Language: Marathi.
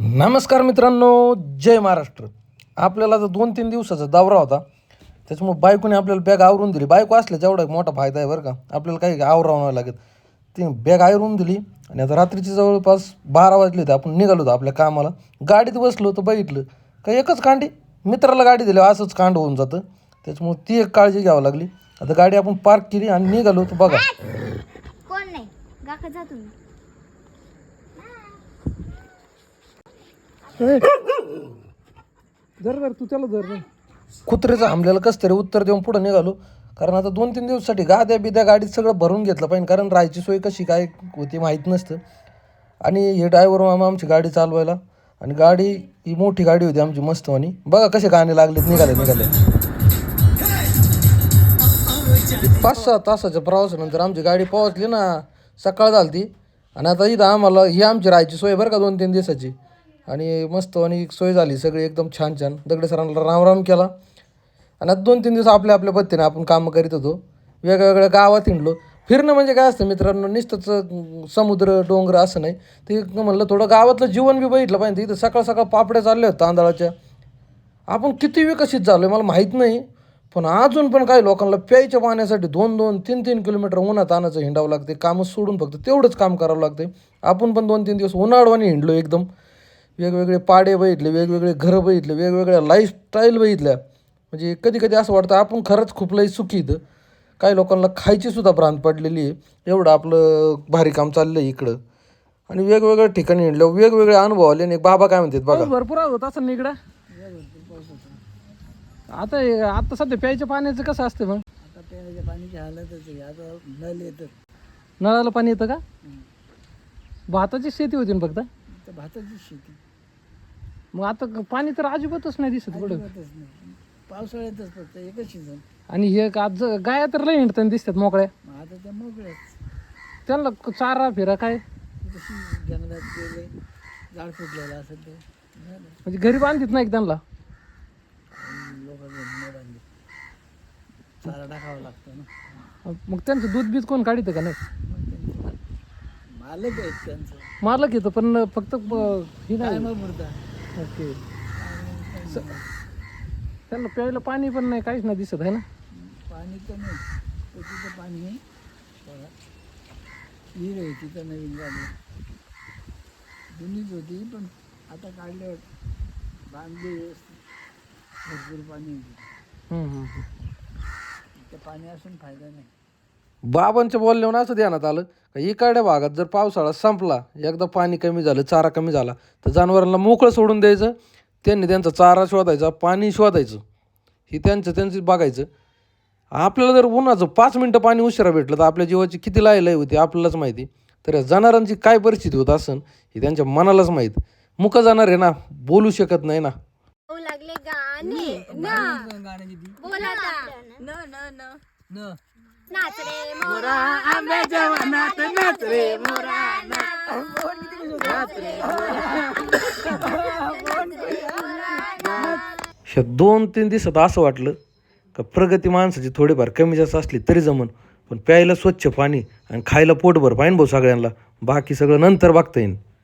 नमस्कार मित्रांनो जय महाराष्ट्र. आपल्याला आता दोन तीन दिवसाचा दौरा होता. त्याच्यामुळे बायकोने आपल्याला बॅग आवरून दिली. बायको असल्या जेवढा एक मोठा फायदा आहे बरं का. आपल्याला काही आवरावं नाही लागत. ती बॅग आवरून दिली आणि आता रात्रीची जवळपास बारा वाजले होते. आपण निघालो होतो आपल्या कामाला. गाडीत बसलो तर बघितलं. का एकच कांडी मित्राला गाडी दिली. असंच कांड होऊन जातं. त्याच्यामुळे ती एक काळजी घ्यावी लागली. आता गाडी आपण पार्क केली आणि निघालो तर बघा. कोण नाही. जा तुम्ही. तू त्याला धर कुत्र्याचं हमल्याला कसं तरी उत्तर देऊन पुढं निघालो. कारण आता दोन तीन दिवसासाठी गाद्या बिद्या गाडीत सगळं भरून घेतलं पाहिजे. कारण राहायची सोय कशी काय होती माहीत नसतं. आणि हे ड्रायव्हर मामा आमची गाडी चालवायला. आणि गाडी ही मोठी गाडी होती आमची मस्तवानी बघा कसे गाणे लागलेत निघाले निघाले. पाच सहा तासाच्या प्रवासानंतर आमची गाडी पोहोचली ना सकाळ झाली ती आणि आता इथं आम्हाला ही आमची राहायची सोय बरं का दोन तीन दिवसाची. आणि मस्त आणि सोय झाली सगळी एकदम छान छान दगडे सरांना राम राम केला. आणि आता दोन तीन दिवस आपल्या आपल्या पद्धतीने आपण कामं करीत होतो. वेगवेगळ्या गावात हिंडलो. फिरणं म्हणजे काय असतं मित्रांनो नुसतंच समुद्र डोंगर असं नाही. ते म्हणलं थोडं गावातलं जीवन बी बघितलं पाहिजे. इथं सकाळ सकाळ पापड्या चालल्या होत्या तांदळाच्या. आपण किती विकसित झालो आहे मला माहीत नाही. पण अजून पण काही लोकांना प्यायच्या पाण्यासाठी दोन दोन तीन तीन किलोमीटर उन्हात आणायचं हिंडावं लागते. कामं सोडून फक्त तेवढंच काम करावं लागते. आपण पण दोन तीन दिवस उन्हाळवानी हिंडलो एकदम. वेगवेगळे पाडे बघितले वेगवेगळे घरं बघितले वेगवेगळ्या लाईफस्टाईल बघितल्या. म्हणजे कधी कधी असं वाटतं आपण खरंच खूप लई सुखी काही लोकांना खायचीसुद्धा भ्रांत पडलेली आहे. एवढं आपलं भारी काम चाललं आहे इकडं. आणि वेगवेगळ्या ठिकाणी हिंडलं वेगवेगळे अनुभव आले आणि एक बाबा काय म्हणतात बघा. भरपूर होत असं इकडं आता हे- आता सध्या प्यायच्या पाण्याचं कसं असतं मग? आता प्यायच्या पाण्याची हालतच आहे. आता नल येतात नळाला पाणी येतं का? भाताची शेती होती ना फक्त? तर भाताची शेती. मग आता क- पाणी तर अजिबातच नाही दिसत कुठं. अजिबातच नाही. पावसाळ्यातच फक्त एकच सीझन. आणि हे का आज गाया तर लई हिंडताना दिसतात मोकळ्या. मग आता त्या मोकळ्याच. त्यांना क- चारा फिरा काय? कशी जंगलात गेले झाड फुटलेलं असेल ते. झालं म्हणजे घरी बांधित नाही त्यांना लोकांना न बांधले चारा टाकावा लागतो ना. मग त्यांचं दूध बीज कोण काढितं का नाही? मग त्यांचे मालक आहेत त्यांचं. मालक येतं पण फक्त ब- ही काय नाही. मग मुर्दा ओके. त्यांना प्यायला पाणी पण नाही काहीच नाही दिसत आहे ना? पाणी तर नाही. तिथं पाणी आहे बघा विहीर आहे तिथं नवीन झाली जुनीच होती पण आता काढल्यावर बांधली व्यवस्थित. भरपूर पाणी आहे. हम्म, हम्म, हम्म. ते पाणी असून फायदा नाही. बाबांच्या बोलण्यावर असं ध्यानात आलं का इकडच्या भागात जर पावसाळा संपला एकदा पाणी कमी झालं चारा कमी झाला तर जनावरांना मोकळं सोडून द्यायचं त्यांनी त्यांचा चारा शोधायचा पाणी शोधायचं ही त्यांचं त्यांचं बघायचं. आपल्याला जर उन्हाचं पाच मिनटं पाणी उशिरा भेटलं तर आपल्या जीवाची किती लाय लय होती आपल्यालाच माहिती. तर या जनावरांची काय परिस्थिती होत असन ही त्यांच्या मनालाच माहीत. मुक जाणार आहे ना बोलू शकत नाही ना. लागले गाणे. बोला. न न न. न. नाच रे मोरा ह्या दोन तीन दिवसात असं वाटलं का प्रगती माणसाची थोडीफार कमी जास्त असली तरी जमन. पण प्यायला स्वच्छ पाणी आणि खायला पोटभर पाहिजे भाऊ सगळ्यांना. बाकी सगळं नंतर बघता येईल